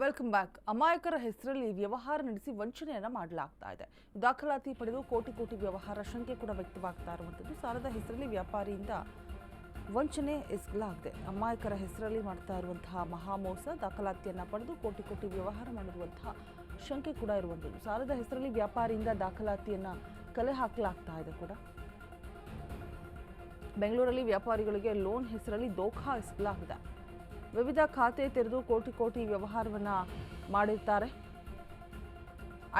Welcome back ಅಮಾಯಕರ ಹೆಸರಲ್ಲಿ ವ್ಯವಹಾರ ನಡೆಸಿ ವಂಚನೆಯನ್ನು ಮಾಡಲಾಗ್ತಾ ಇದೆ. ದಾಖಲಾತಿ ಪಡೆದು ಕೋಟಿ ಕೋಟಿ ವ್ಯವಹಾರ ಶಂಕೆ ಕೂಡ ವ್ಯಕ್ತವಾಗ್ತಾ ಇರುವಂಥದ್ದು. ಸಾಲದ ಹೆಸರಲ್ಲಿ ವ್ಯಾಪಾರಿಯಿಂದ ವಂಚನೆ ಎಸಗಲಾಗಿದೆ. ಅಮಾಯಕರ ಹೆಸರಲ್ಲಿ ಮಾಡ್ತಾ ಇರುವಂತಹ ಮಹಾಮೋಸ, ದಾಖಲಾತಿಯನ್ನು ಪಡೆದು ಕೋಟಿ ಕೋಟಿ ವ್ಯವಹಾರ ಮಾಡಿರುವಂತಹ ಶಂಕೆ ಕೂಡ ಇರುವಂಥದ್ದು. ಸಾಲದ ಹೆಸರಲ್ಲಿ ವ್ಯಾಪಾರಿಯಿಂದ ದಾಖಲಾತಿಯನ್ನು ಕಲೆ ಹಾಕಲಾಗ್ತಾ ಇದೆ ಕೂಡ. ಬೆಂಗಳೂರಲ್ಲಿ ವ್ಯಾಪಾರಿಗಳಿಗೆ ಲೋನ್ ಹೆಸರಲ್ಲಿ ದೋಖಾ ಎಸಗಲಾಗಿದೆ. ವಿವಿಧ ಖಾತೆ ತೆರೆದು ಕೋಟಿ ಕೋಟಿ ವ್ಯವಹಾರವನ್ನ ಮಾಡಿರ್ತಾರೆ.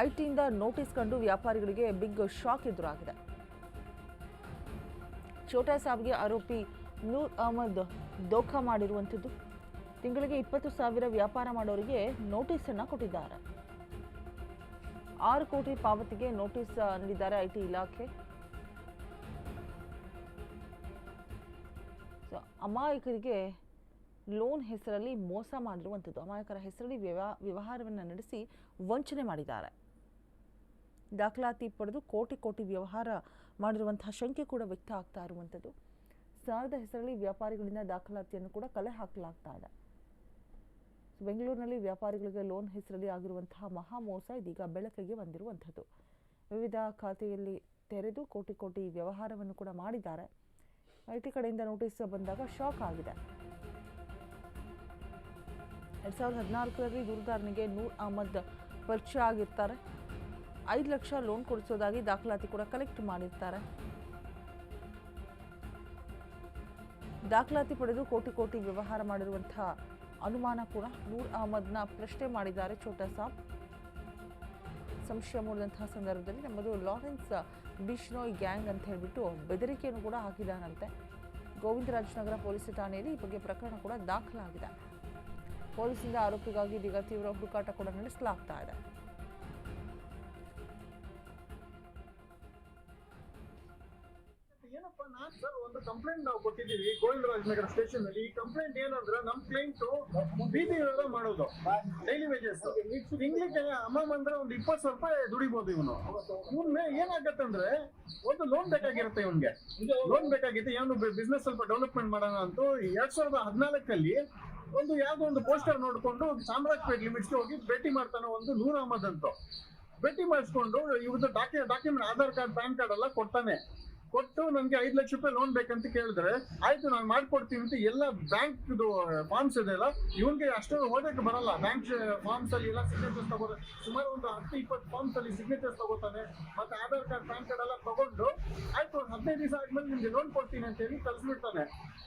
ಐಟಿಯಿಂದ ನೋಟಿಸ್ ಕಂಡು ವ್ಯಾಪಾರಿಗಳಿಗೆ ಬಿಗ್ ಶಾಕ್ ಎದುರಾಗಿದೆ. ಛೋಟಾ ಸಾಬ್ಗೆ ಆರೋಪಿ ನೂರ್ ಅಹಮದ್ ದೋಖಾ ಮಾಡಿರುವಂಥದ್ದು. ತಿಂಗಳಿಗೆ ಇಪ್ಪತ್ತು ಸಾವಿರ ವ್ಯಾಪಾರ ಮಾಡೋರಿಗೆ ನೋಟಿಸ್ ಅನ್ನ ಕೊಟ್ಟಿದ್ದಾರೆ. ಆರು ಕೋಟಿ ಪಾವತಿಗೆ ನೋಟಿಸ್ ನೀಡಿದ್ದಾರೆ ಐಟಿ ಇಲಾಖೆ. ಅಮಾಯಕರಿಗೆ ಲೋನ್ ಹೆಸರಲ್ಲಿ ಮೋಸ ಮಾಡಿರುವಂಥದ್ದು ಅಮಾಯಕರ ಹೆಸರಲ್ಲಿ ವ್ಯವ ವ್ಯವಹಾರವನ್ನು ನಡೆಸಿ ವಂಚನೆ ಮಾಡಿದ್ದಾರೆ. ದಾಖಲಾತಿ ಪಡೆದು ಕೋಟಿ ಕೋಟಿ ವ್ಯವಹಾರ ಮಾಡಿರುವಂತಹ ಶಂಕೆ ಕೂಡ ವ್ಯಕ್ತ ಆಗ್ತಾ ಇರುವಂಥದ್ದು ಸಾಲದ ಹೆಸರಲ್ಲಿ ವ್ಯಾಪಾರಿಗಳಿಂದ ದಾಖಲಾತಿಯನ್ನು ಕೂಡ ಕಲೆ ಹಾಕಲಾಗ್ತಾ ಇದೆ. ಬೆಂಗಳೂರಿನಲ್ಲಿ ವ್ಯಾಪಾರಿಗಳಿಗೆ ಲೋನ್ ಹೆಸರಲ್ಲಿ ಆಗಿರುವಂತಹ ಮಹಾ ಮೋಸ ಇದೀಗ ಬೆಳಕಿಗೆ ಬಂದಿರುವಂಥದ್ದು ವಿವಿಧ ಖಾತೆಯಲ್ಲಿ ತೆರೆದು ಕೋಟಿ ಕೋಟಿ ವ್ಯವಹಾರವನ್ನು ಕೂಡ ಮಾಡಿದ್ದಾರೆ. ಐ ಟಿ ಕಡೆಯಿಂದ ನೋಟಿಸ್ ಬಂದಾಗ ಶಾಕ್ ಆಗಿದೆ. ಎರಡು ಸಾವಿರದ ಹದಿನಾಲ್ಕರಲ್ಲಿ ದೂರದಾರನಿಗೆ ನೂರ್ ಅಹಮದ್ ಪರಿಚಯ ಆಗಿರ್ತಾರೆ. ಐದು ಲಕ್ಷ ಲೋನ್ ಕೊಡಿಸೋದಾಗಿ ದಾಖಲಾತಿ ಕೂಡ ಕಲೆಕ್ಟ್ ಮಾಡಿರ್ತಾರೆ. ದಾಖಲಾತಿ ಪಡೆದು ಕೋಟಿ ಕೋಟಿ ವ್ಯವಹಾರ ಮಾಡಿರುವಂತಹ ಅನುಮಾನ ಕೂಡ ನೂರ್ ಅಹಮದ್ನ ಪ್ರಶ್ನೆ ಮಾಡಿದ್ದಾರೆ ಛೋಟಾ ಸಾಬ್. ಸಂಶಯ ಮೂಡಿದಂತಹ ಸಂದರ್ಭದಲ್ಲಿ ನಮ್ಮದು ಲಾರೆನ್ಸ್ ಬಿಶ್ನೋಯ್ ಗ್ಯಾಂಗ್ ಅಂತ ಹೇಳಿಬಿಟ್ಟು ಬೆದರಿಕೆಯನ್ನು ಕೂಡ ಹಾಕಿದಾನಂತೆ ಗೋವಿಂದರಾಜನಗರ ಪೊಲೀಸ್ ಠಾಣೆಯಲ್ಲಿ ಈ ಬಗ್ಗೆ ಪ್ರಕರಣ ಕೂಡ ದಾಖಲಾಗಿದೆ. ಪೊಲೀಸಿಂದ ಆರೋಪಿಗಾಗಿ ಇದೀಗ ತೀವ್ರ ಹುಡುಕಾಟ ಕೂಡ ನಡೆಸಲಾಗ್ತಾ ಇದೆ. ಏನಪ್ಪ, ನಾನ್ ಒಂದು ಕಂಪ್ಲೇಂಟ್ ನಾವು ಕೊಟ್ಟಿದ್ದೀವಿ, ಗೋವಿಂದರಾಜನಗರ ಸ್ಟೇಷನ್ ಅಲ್ಲಿ. ಈ ಕಂಪ್ಲೇಂಟ್ ಏನಂದ್ರೆ ನಮ್ ಕ್ಲೈಂಟ್ ಬೀದಿ ವ್ಯವಹಾರ ಮಾಡೋದು. ಡೈಲಿ ವೇಜಸ್ ತಿಂಗಳಿಗೆ ಅಮೌಂಟ್ ಅಂದ್ರೆ ಒಂದು ಇಪ್ಪತ್ತು ಸಾವಿರ ರೂಪಾಯಿ ದುಡಿಬಹುದು ಇವನು. ಇವನ್ ಏನಾಗತ್ತಂದ್ರೆ ಒಂದು ಲೋನ್ ಬೇಕಾಗಿರುತ್ತೆ ಇವನ್ಗೆ. ಲೋನ್ ಬೇಕಾಗಿತ್ತು, ಏನು ಬಿಸ್ನೆಸ್ ಸ್ವಲ್ಪ ಡೆವಲಪ್ಮೆಂಟ್ ಮಾಡೋಣ ಅಂತೂ ಎರಡ್ ಸಾವಿರದ ಹದಿನಾಲ್ಕಲ್ಲಿ ಒಂದು ಯಾವ್ದೋ ಒಂದು ಪೋಸ್ಟರ್ ನೋಡ್ಕೊಂಡು ಚಾಮರಾಜಪೇಟೆ ಲಿಮಿಟ್ಸ್ಗೆ ಹೋಗಿ ಭೇಟಿ ಮಾಡ್ತಾನೆ ಒಂದು ನೂರ್ ಅಹಮದ್ ಅಂತ. ಭೇಟಿ ಮಾಡಿಸ್ಕೊಂಡು ಇವ್ರದ್ದು docu document Aadhaar card, PAN card ಎಲ್ಲ ಕೊಡ್ತಾನೆ. ಕೊಟ್ಟು ನನ್ಗೆ ಐದು ಲಕ್ಷ ರೂಪಾಯಿ ಲೋನ್ ಬೇಕಂತ ಕೇಳಿದ್ರೆ, ಆಯ್ತು, ನಾನು ಮಾಡ್ಕೊಡ್ತೀನಿ ಅಂತ ಎಲ್ಲ ಬ್ಯಾಂಕ್ ಫಾರ್ಮ್ಸ್ ಇದೆ ಅಲ್ಲ ಇವನ್ಗೆ ಅಷ್ಟೊಂದು ಓದಕ್ಕೆ ಬರಲ್ಲ. ಬ್ಯಾಂಕ್ ಫಾರ್ಮ್ಸ್ ಅಲ್ಲಿ ಎಲ್ಲ ಸಿಗ್ನೇಚರ್ಸ್ ತಗೋತಾರೆ. ಸುಮಾರು ಒಂದು ಹತ್ತು, ಇಪ್ಪತ್ತು ಫಾರ್ಮ್ಸ್ ಅಲ್ಲಿ ಸಿಗ್ನೇಚರ್ಸ್ ತಗೋತಾನೆ. ಮತ್ತೆ ಆಧಾರ್ ಕಾರ್ಡ್, ಪ್ಯಾನ್ ಕಾರ್ಡ್ ಎಲ್ಲ ತಗೊಂಡು, ಆಯ್ತು, ಒಂದು ಹದಿನೈದು ದಿವಸ ಆದ್ಮೇಲೆ ನಿಮ್ಗೆ ಲೋನ್ ಕೊಡ್ತೀನಿ ಅಂತ ಹೇಳಿ ಕಳ್ಸಿಬಿಡ್ತಾನೆ.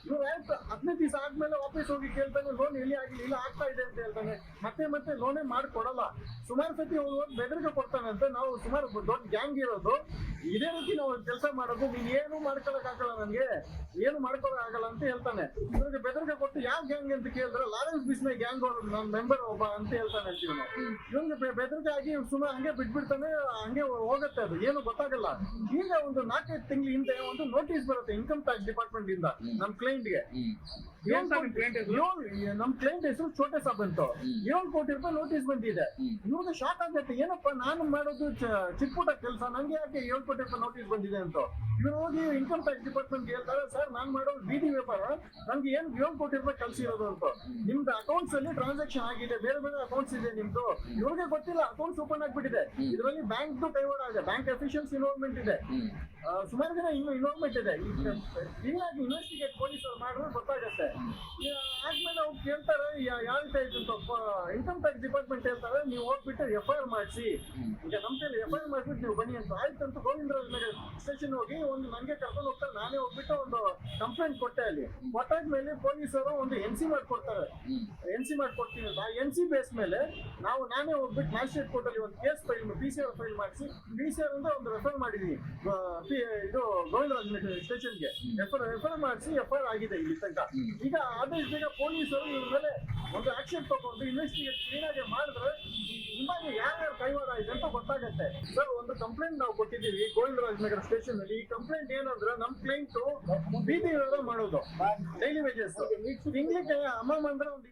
ಇವ್ರು ಆಯ್ತು, ಹದಿನೈದು ದಿವಸ ಆದ್ಮೇಲೆ ವಾಪಸ್ ಹೋಗಿ ಕೇಳ್ತಾನೆ ಲೋನ್ ಎಲ್ಲಿ ಆಗಿಲ್ಲ ಇಲ್ಲ ಆಗ್ತಾ ಇದೆ ಅಂತ ಹೇಳ್ತಾನೆ. ಮತ್ತೆ ಮತ್ತೆ ಲೋನೇ ಮಾಡ್ಕೊಡಲ್ಲ. ಸುಮಾರು ಸತಿ ಬೆದರಿಕೆ ಕೊಡ್ತಾನೆ ಅಂತ ನಾವು ಸುಮಾರು ದೊಡ್ಡ ಗ್ಯಾಂಗ್ ಇರೋದು. ಇದೇ ರೀತಿ ನಾವು ಕೆಲಸ ಮಾಡೋದು ಏನು ಮಾಡ್ಕೊಳಕ್ ಆಗಲ್ಲ ನನ್ಗೆ, ಏನು ಮಾಡ್ಕೊಳಕ್ ಆಗಲ್ಲ ಅಂತ ಹೇಳ್ತಾನೆ. ಇವ್ರಿಗೆ ಬೆದರಿಕೆ ಕೊಟ್ಟು ಯಾವ ಗ್ಯಾಂಗ್ ಅಂತ ಕೇಳಿದ್ರೆ ಲಾರೆನ್ಸ್ ಬಿಸ್ನೆ ಗ್ಯಾಂಗ್ ನನ್ನ ಮೆಂಬರ್ ಒಬ್ಬ ಅಂತ ಹೇಳ್ತಾನೆ ಇವನು ಇವ್ನಿಗೆ ಬೆದರಿಕೆ ಆಗಿ ಸುಮ್ಮನೆ ಹಂಗೆ ಬಿಟ್ಬಿಡ್ತಾನೆ, ಹಂಗೆ ಹೋಗುತ್ತೆ ಅದು. ಏನು ಗೊತ್ತಾಗಲ್ಲ. ಈಗ ಒಂದು ನಾಲ್ಕೈದು ತಿಂಗಳ ಹಿಂದೆ ಒಂದು ನೋಟಿಸ್ ಬರುತ್ತೆ ಇನ್ಕಮ್ ಟ್ಯಾಕ್ಸ್ ಡಿಪಾರ್ಟ್ಮೆಂಟ್ ಇಂದ ನಮ್ ಕ್ಲೈಂಟ್ಗೆ ನಿಮ್ ಕ್ಲೈಂಟ್ ಹೆಸರು ಛೋಟೆ ಸಾಬ್ ಅಂತ ಏಳು ಕೋಟಿ ರೂಪಾಯಿ ನೋಟಿಸ್ ಬಂದಿದೆ ಇವ್ರಿಗೆ ಶಾಕ್ ಆಗತ್ತೆ ಏನಪ್ಪ ನಾನು ಮಾಡೋದು ಚಿಕ್ಕಪುಟ ಚಿಕ್ಕ ಪುಟ್ಟ ಕೆಲಸ ನಂಗೆ ಯಾಕೆ ಏಳು ಕೋಟಿ ರೂಪಾಯಿ ನೋಟಿಸ್ ಬಂದಿದೆ ಅಂತ ಇವ್ರು ಹೋಗಿ ಇನ್ಕಮ್ ಟ್ಯಾಕ್ಸ್ ಡಿಪಾರ್ಟ್ಮೆಂಟ್ ಹೇಳ್ತಾರೆ ಸರ್ ನಾನ್ ಮಾಡೋದು ಬೀದಿ ವ್ಯಾಪಾರ ನಂಗೆ ಏನ್ ಏಳು ಕೋಟಿ ರೂಪಾಯಿ ಕಳ್ಸಿರೋದು ಅಂತ ನಿಮ್ದು ಅಕೌಂಟ್ಸ್ ಅಲ್ಲಿ ಟ್ರಾನ್ಸಾಕ್ಷನ್ ಆಗಿದೆ ಬೇರೆ ಬೇರೆ ಅಕೌಂಟ್ಸ್ ಇದೆ ನಿಮ್ದು ಇವ್ರಿಗೆ ಗೊತ್ತಿಲ್ಲ ಅಕೌಂಟ್ಸ್ ಓಪನ್ ಆಗ್ಬಿಟ್ಟಿದೆ ಇದರಲ್ಲಿ ಬ್ಯಾಂಕ್ ಕೈವಾಡ ಆಗಿದೆ ಬ್ಯಾಂಕ್ ಅಫಿಷಿಯಲ್ಸ್ ಇನ್ವಾಲ್ವ್ಮೆಂಟ್ ಇದೆ ಆ, ಸುಮಾರು ಜನ ಇನ್ನು ಇನ್ವಾಲ್ವ್ಮೆಂಟ್ ಇದೆ ಇನ್ವೆಸ್ಟಿಗೇಟ್ ಪೊಲೀಸ್ ಅವ್ರು ಮಾಡಿದ್ರೆ ಗೊತ್ತಾಗುತ್ತೆ ಆದ್ಮೇಲೆ ಅವ್ರು ಕೇಳ್ತಾರೆ ಯಾ- ಯಾವ ಟೈಪ್ ಅಂತ ಇನ್ಕಮ್ ಟ್ಯಾಕ್ಸ್ ಡಿಪಾರ್ಟ್ಮೆಂಟ್ ಹೇಳ್ತಾರೆ ನೀವು ಹೋಗ್ಬಿಟ್ಟು ಎಫ್ ಐ ಆರ್ ಮಾಡಿಸಿ ಈಗ ನಮ್ಮ ಕೈಲಿ ಎಫ್ ಐ ಆರ್ ಮಾಡ್ಬಿಟ್ಟು ನೀವು ಬನ್ನಿ ಅಂತ. ಆಯ್ತು ಅಂತ ಗೋವಿಂದರಾಜನಗರ ಸ್ಟೇಷನ್ ಹೋಗಿ ಒಂದು ನನಗೆ ಕರ್ಕೊಂಡು ಹೋಗ್ತಾರೆ. ನಾನೇ ಹೋಗ್ಬಿಟ್ಟು ಒಂದು ಕಂಪ್ಲೇಂಟ್ ಕೊಟ್ಟೆ ಅಲ್ಲಿ. ಕೊಟ್ಟಾದ್ಮೇಲೆ ಪೊಲೀಸರು ಒಂದು ಎನ್ ಸಿ ಮಾಡ್ಕೊಡ್ತಾರೆ. ಎನ್ ಸಿ ಮಾಡ್ಕೊಡ್ತೀನಿ ಅಂತ. ಎನ್ ಸಿ ಬೇಸ್ ಮೇಲೆ ನಾವು ನಾನೇ ಹೋಗ್ಬಿಟ್ಟು ಮ್ಯಾಜಿಸ್ಟ್ರೇಟ್ ಕೋರ್ಟಲ್ಲಿ ಒಂದು case file P C file ಮಾಡಿಸಿ. ಬಿ ಸಿ ಅಂತ ಒಂದು ರೆಫರ್ ಮಾಡಿದೀನಿ. ಇದು ಸ್ಟೇಷನ್ ಸ್ಟೇಷನ್ಗೆ ರೆಫರ್ ರೆಫರ್ ಮಾಡಿಸಿ ಎಫ್ ಐ ಆರ್ ಆಗಿದೆ ಇಲ್ಲಿ ತನಕ. ಈಗ ಆದಷ್ಟು ಬೇಗ ಪೊಲೀಸರು ಇವ್ರ ಮೇಲೆ ಒಂದು ಆಕ್ಷನ್ ತಗೊಂಡು ಇನ್ವೆಸ್ಟಿಗೇಟ್ ಕ್ಲೀನಾಗಿ ಮಾಡಿದ್ರೆ ನಿಮಗೆ ಯಾರ್ಯಾರು ಕೈವಾರ ಇದೆ ಅಂತ ಗೊತ್ತಾಗತ್ತೆ. ಸರ್ ಒಂದು ಕಂಪ್ಲೇಂಟ್ ನಾವು ಕೊಟ್ಟಿದ್ದೀವಿ ಗೋವಿಂದರಾಜನಗರ ಸ್ಟೇಷನ್ ಅಲ್ಲಿ. ಈ ಕಂಪ್ಲೇಂಟ್ ಏನಂದ್ರೆ ನಮ್ ಕ್ಲೈಂಟ್ ಬೀದಿ ಮಾಡೋದು. ಡೈಲಿ ವೇಜಸ್ ತಿಂಗ್ಳಿಗೆ ಅಮ್ಮ ಅಂದ್ರೆ ಒಂದು